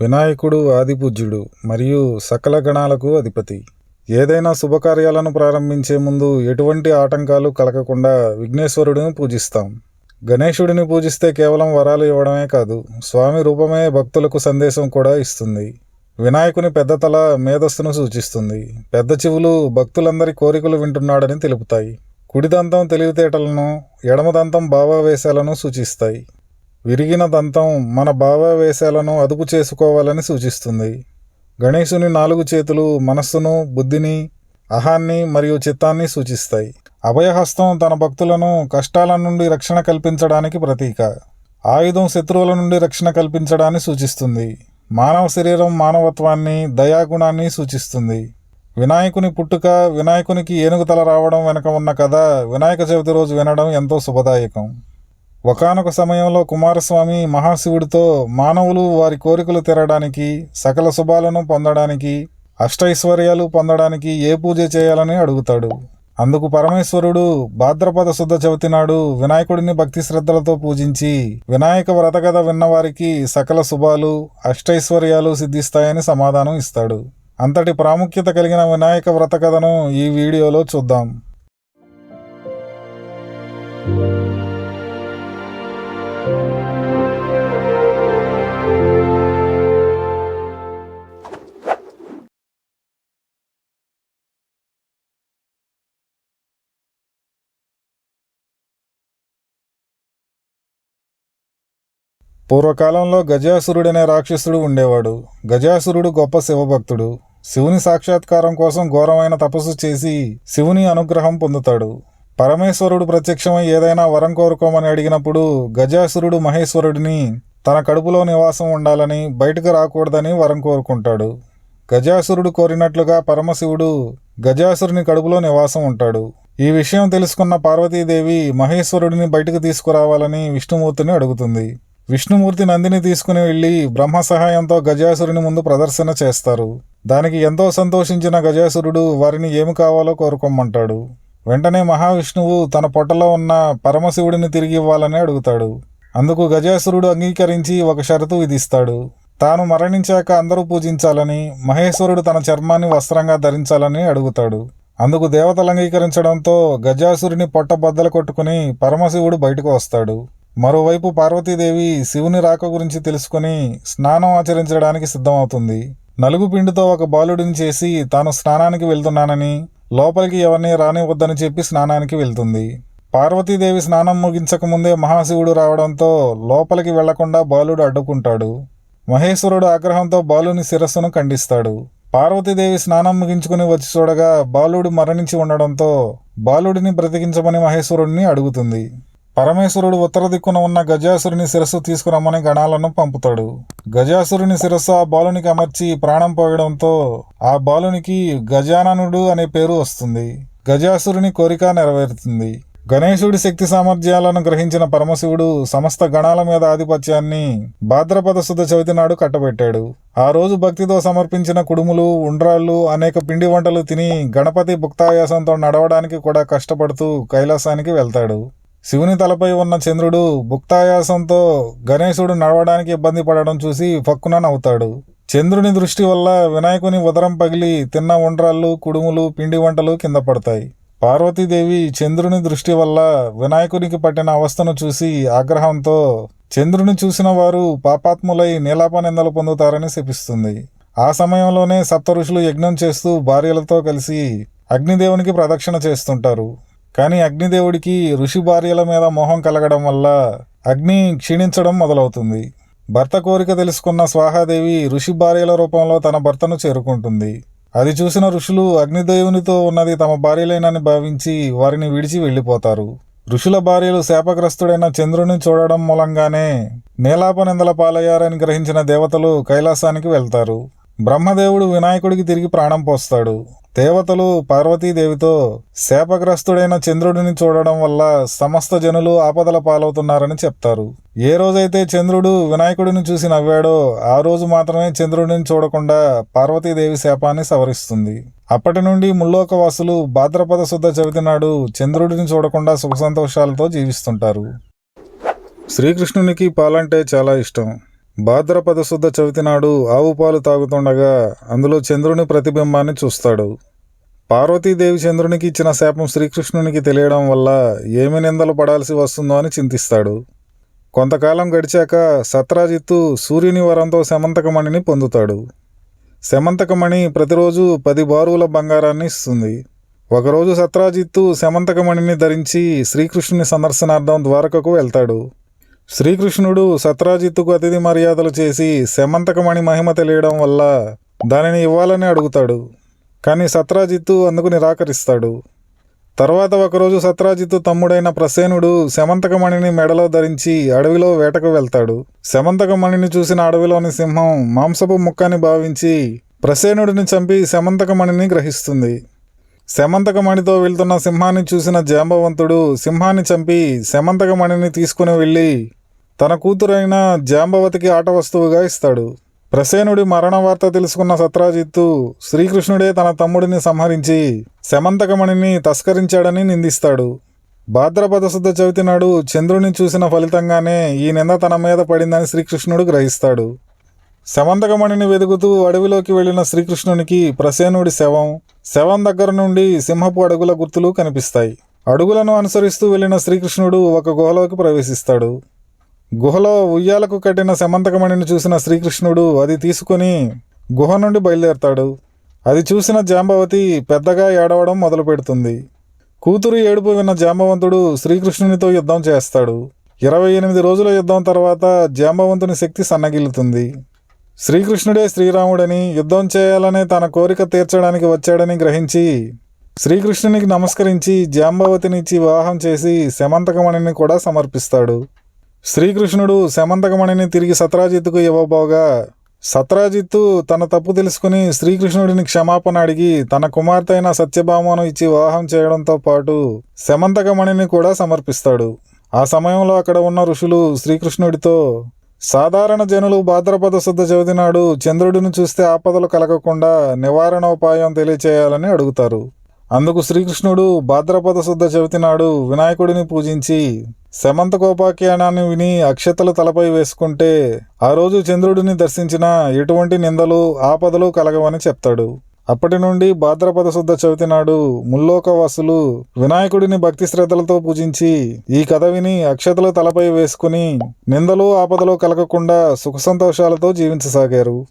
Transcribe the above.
వినాయకుడు ఆదిపూజ్యుడు మరియు సకల గణాలకు అధిపతి. ఏదైనా శుభకార్యాలను ప్రారంభించే ముందు ఎటువంటి ఆటంకాలు కలగకుండా విఘ్నేశ్వరుడిని పూజిస్తాం. గణేశుడిని పూజిస్తే కేవలం వరాలు ఇవ్వడమే కాదు స్వామి రూపమే భక్తులకు సందేశం కూడా ఇస్తుంది. వినాయకుని పెద్ద తల మేధస్సును సూచిస్తుంది. పెద్ద చెవులు భక్తులందరి కోరికలు వింటున్నాడని తెలుపుతాయి. కుడి దంతం తెలివితేటలను ఎడమ దంతం భావావేశాలను సూచిస్తాయి. విరిగిన దంతం మన భావావేశాలను అదుపు చేసుకోవాలని సూచిస్తుంది. గణేశుని నాలుగు చేతులు మనస్సును బుద్ధిని అహాన్ని మరియు చిత్తాన్ని సూచిస్తాయి. అభయహస్తం తన భక్తులను కష్టాల నుండి రక్షణ కల్పించడానికి ప్రతీక. ఆయుధం శత్రువుల నుండి రక్షణ కల్పించడాన్ని సూచిస్తుంది. మానవ శరీరం మానవత్వాన్ని దయాగుణాన్ని సూచిస్తుంది. వినాయకుని పుట్టుక వినాయకునికి ఏనుగు తల రావడం వెనక ఉన్న కథ వినాయక చవితి రోజు వినడం ఎంతో శుభదాయకం. ఒకానొక సమయంలో కుమారస్వామి మహాశివుడితో మానవులు వారి కోరికలు తెరడానికి సకల శుభాలను పొందడానికి అష్టైశ్వర్యాలు పొందడానికి ఏ పూజ చేయాలని అడుగుతాడు. అందుకు పరమేశ్వరుడు భాద్రపద శుద్ధ చవితి నాడు వినాయకుడిని భక్తి శ్రద్ధలతో పూజించి వినాయక వ్రతకథ విన్నవారికి సకల శుభాలు అష్టైశ్వర్యాలు సిద్ధిస్తాయని సమాధానం ఇస్తాడు. అంతటి ప్రాముఖ్యత కలిగిన వినాయక వ్రత కథను ఈ వీడియోలో చూద్దాం. పూర్వకాలంలో గజాసురుడనే రాక్షసుడు ఉండేవాడు. గజాసురుడు గొప్ప శివభక్తుడు. శివుని సాక్షాత్కారం కోసం ఘోరమైన తపస్సు చేసి శివుని అనుగ్రహం పొందుతాడు. పరమేశ్వరుడు ప్రత్యక్షమై ఏదైనా వరం కోరుకోమని అడిగినప్పుడు గజాసురుడు మహేశ్వరుడిని తన కడుపులో నివాసం ఉండాలని బయటకు రాకూడదని వరం కోరుకుంటాడు. గజాసురుడు కోరినట్లుగా పరమశివుడు గజాసురుని కడుపులో నివాసం ఉంటాడు. ఈ విషయం తెలుసుకున్న పార్వతీదేవి మహేశ్వరుడిని బయటకు తీసుకురావాలని విష్ణుమూర్తిని అడుగుతుంది. విష్ణుమూర్తి నందిని తీసుకుని వెళ్ళి బ్రహ్మ సహాయంతో గజాసురుని ముందు ప్రదర్శన చేస్తారు. దానికి ఎంతో సంతోషించిన గజాసురుడు వారిని ఏమి కావాలో కోరుకోమంటాడు. వెంటనే మహావిష్ణువు తన పొట్టలో ఉన్న పరమశివుడిని తిరిగి ఇవ్వాలని అడుగుతాడు. అందుకు గజాసురుడు అంగీకరించి ఒక షరతు విధిస్తాడు. తాను మరణించాక అందరూ పూజించాలని మహేశ్వరుడు తన చర్మాన్ని వస్త్రంగా ధరించాలని అడుగుతాడు. అందుకు దేవతలు అంగీకరించడంతో గజాసురుని పొట్ట బద్దలు కొట్టుకుని పరమశివుడు బయటకు వస్తాడు. మరోవైపు పార్వతీదేవి శివుని రాక గురించి తెలుసుకుని స్నానం ఆచరించడానికి సిద్ధమవుతుంది. నలుగు పిండితో ఒక బాలుడిని చేసి తాను స్నానానికి వెళ్తున్నానని లోపలికి ఎవరిని రానివద్దని చెప్పి స్నానానికి వెళ్తుంది. పార్వతీదేవి స్నానం ముగించక ముందే మహాశివుడు రావడంతో లోపలికి వెళ్ళకుండా బాలుడు అడ్డుకుంటాడు. మహేశ్వరుడు ఆగ్రహంతో బాలుని శిరస్సును ఖండిస్తాడు. పార్వతీదేవి స్నానం ముగించుకుని వచ్చి చూడగా బాలుడు మరణించి ఉండడంతో బాలుడిని బ్రతికించమని మహేశ్వరుడిని అడుగుతుంది. పరమేశ్వరుడు ఉత్తర దిక్కున ఉన్న గజాసురుని శిరస్సు తీసుకురమ్మని గణాలను పంపుతాడు. గజాసురుని శిరస్సు ఆ బాలునికి అమర్చి ప్రాణం పోయడంతో ఆ బాలునికి గజాననుడు అనే పేరు వస్తుంది. గజాసురుని కోరిక నెరవేరుతుంది. గణేశుడి శక్తి సామర్థ్యాలను గ్రహించిన పరమశివుడు సమస్త గణాల మీద ఆధిపత్యాన్ని భాద్రపద శుద్ధ చవితి నాడు కట్టబెట్టాడు. ఆ రోజు భక్తితో సమర్పించిన కుడుములు ఉండ్రాళ్ళు అనేక పిండి వంటలు తిని గణపతి భుక్తాయాసంతో నడవడానికి కూడా కష్టపడుతూ కైలాసానికి వెళ్తాడు. శివుని తలపై ఉన్న చంద్రుడు భుక్తాయాసంతో గణేశుడు నడవడానికి ఇబ్బంది పడడం చూసి ఫక్కున నవ్వుతాడు. చంద్రుని దృష్టి వల్ల వినాయకుని ఉదరం పగిలి తిన్న ఉండ్రాళ్ళు కుడుములు పిండి వంటలు కింద పడతాయి. పార్వతీదేవి చంద్రుని దృష్టి వల్ల వినాయకునికి పట్టిన అవస్థను చూసి ఆగ్రహంతో చంద్రుని చూసిన వారు పాపాత్ములై నీలాప నిందలు పొందుతారని శపిస్తుంది. ఆ సమయంలోనే సప్త ఋషులు యజ్ఞం చేస్తూ భార్యలతో కలిసి అగ్నిదేవునికి ప్రదక్షిణ చేస్తుంటారు. కానీ అగ్నిదేవుడికి ఋషి భార్యల మీద మోహం కలగడం వల్ల అగ్ని క్షీణించడం మొదలవుతుంది. భర్త కోరిక తెలుసుకున్న స్వాహాదేవి ఋషి భార్యల రూపంలో తన భర్తను చేరుకుంటుంది. అది చూసిన ఋషులు అగ్నిదేవునితో ఉన్నది తమ భార్యలేనని భావించి వారిని విడిచి వెళ్ళిపోతారు. ఋషుల భార్యలు శాపగ్రస్తుడైన చంద్రుని చూడడం మూలంగానే నీలాప నిందల పాలయ్యారని గ్రహించిన దేవతలు కైలాసానికి వెళ్తారు. బ్రహ్మదేవుడు వినాయకుడికి తిరిగి ప్రాణం పోస్తాడు. దేవతలు పార్వతీదేవితో శాపగ్రస్తుడైన చంద్రుడిని చూడడం వల్ల సమస్త జనులు ఆపదల పాలవుతున్నారని చెప్తారు. ఏ రోజైతే చంద్రుడు వినాయకుడిని చూసి నవ్వాడో ఆ రోజు మాత్రమే చంద్రుడిని చూడకుండా పార్వతీదేవి శాపాన్ని సవరిస్తుంది. అప్పటి నుండి ముల్లోకవాసులు భాద్రపద శుద్ధ చవితి నాడు చంద్రుడిని చూడకుండా సుఖ సంతోషాలతో జీవిస్తుంటారు. శ్రీకృష్ణునికి పాలంటే చాలా ఇష్టం. భాద్రపద శుద్ధ చవితి నాడు ఆవు పాలు తాగుతుండగా అందులో చంద్రుని ప్రతిబింబాన్ని చూస్తాడు. పార్వతీదేవి చంద్రునికి ఇచ్చిన శాపం శ్రీకృష్ణునికి తెలియడం వల్ల ఏమి నిందలు పడాల్సి వస్తుందో అని చింతిస్తాడు. కొంతకాలం గడిచాక సత్రాజిత్తు సూర్యుని వరంతో శమంతకమణిని పొందుతాడు. శమంతకమణి ప్రతిరోజు పది బారువుల బంగారాన్ని ఇస్తుంది. ఒకరోజు సత్రాజిత్తు శమంతకమణిని ధరించి శ్రీకృష్ణుని సందర్శనార్థం ద్వారకకు వెళ్తాడు. శ్రీకృష్ణుడు సత్రాజిత్తుకు అతిథి మర్యాదలు చేసి శమంతకమణి మహిమ తెలియడం వల్ల దానిని ఇవ్వాలని అడుగుతాడు. కానీ సత్రాజిత్తు అందుకు నిరాకరిస్తాడు. తర్వాత ఒకరోజు సత్రాజిత్తు తమ్ముడైన ప్రసేనుడు శమంతకమణిని మెడలో ధరించి అడవిలో వేటకు వెళ్తాడు. శమంతకమణిని చూసిన అడవిలోని సింహం మాంసపు ముక్కని భావించి ప్రసేనుడిని చంపి శమంతకమణిని గ్రహిస్తుంది. శమంతకమణితో వెళ్తున్న సింహాన్ని చూసిన జాంబవంతుడు సింహాన్ని చంపి శమంతకమణిని తీసుకుని వెళ్ళి తన కూతురైన జాంబవతికి ఆట వస్తువుగా ఇస్తాడు. ప్రసేనుడి మరణ వార్త తెలుసుకున్న సత్రాజిత్తు శ్రీకృష్ణుడే తన తమ్ముడిని సంహరించి శమంతకమణిని తస్కరించాడని నిందిస్తాడు. భాద్రపద శుద్ధ చవితి నాడు చంద్రుని చూసిన ఫలితంగానే ఈ నింద తన మీద పడిందని శ్రీకృష్ణుడు గ్రహిస్తాడు. శవంతకమణిని వెతుకుతూ అడవిలోకి వెళ్ళిన శ్రీకృష్ణునికి ప్రసేనుడి శవం శవం దగ్గర నుండి సింహపు అడుగుల గుర్తులు కనిపిస్తాయి. అడుగులను అనుసరిస్తూ వెళ్ళిన శ్రీకృష్ణుడు ఒక గుహలోకి ప్రవేశిస్తాడు. గుహలో ఉయ్యాలకు కట్టిన శమంతకమణిని చూసిన శ్రీకృష్ణుడు అది తీసుకుని గుహ నుండి బయలుదేరతాడు. అది చూసిన జాంబవతి పెద్దగా ఏడవడం మొదలుపెడుతుంది. కూతురు ఏడుపు విన్న జాంబవంతుడు శ్రీకృష్ణునితో యుద్ధం చేస్తాడు. ఇరవై ఎనిమిది రోజుల యుద్ధం తర్వాత జాంబవంతుని శక్తి సన్నగిల్లుతుంది. శ్రీకృష్ణుడే శ్రీరాముడని యుద్ధం చేయాలనే తన కోరిక తీర్చడానికి వచ్చాడని గ్రహించి శ్రీకృష్ణునికి నమస్కరించి జాంబవతినిచ్చి వివాహం చేసి శమంతకమణిని కూడా సమర్పిస్తాడు. శ్రీకృష్ణుడు శమంతకమణిని తిరిగి సత్రాజిత్తుకు ఇవ్వబోగా సత్రాజిత్తు తన తప్పు తెలుసుకుని శ్రీకృష్ణుడిని క్షమాపణ అడిగి తన కుమార్తె అయిన సత్యభామను ఇచ్చి వివాహం చేయడంతో పాటు శమంతకమణిని కూడా సమర్పిస్తాడు. ఆ సమయంలో అక్కడ ఉన్న ఋషులు శ్రీకృష్ణుడితో సాధారణ జనులు భాద్రపద శుద్ధ చవితి నాడు చంద్రుడిని చూస్తే ఆపదలు కలగకుండా నివారణోపాయం తెలియచేయాలని అడుగుతారు. అందుకు శ్రీకృష్ణుడు భాద్రపద శుద్ధ చవితి నాడు వినాయకుడిని పూజించి శమంతకోపాఖ్యానాన్ని విని అక్షతలు తలపై వేసుకుంటే ఆ రోజు చంద్రుడిని దర్శించిన ఎటువంటి నిందలు ఆపదలు కలగవని చెప్తాడు. అప్పటి నుండి భాద్రపద శుద్ధ చవితి నాడు ముల్లోకవాసులు వినాయకుడిని భక్తి శ్రద్ధలతో పూజించి ఈ కథ విని అక్షతలు తలపై వేసుకుని నిందలు ఆపదలు కలగకుండా సుఖ సంతోషాలతో జీవించసాగారు.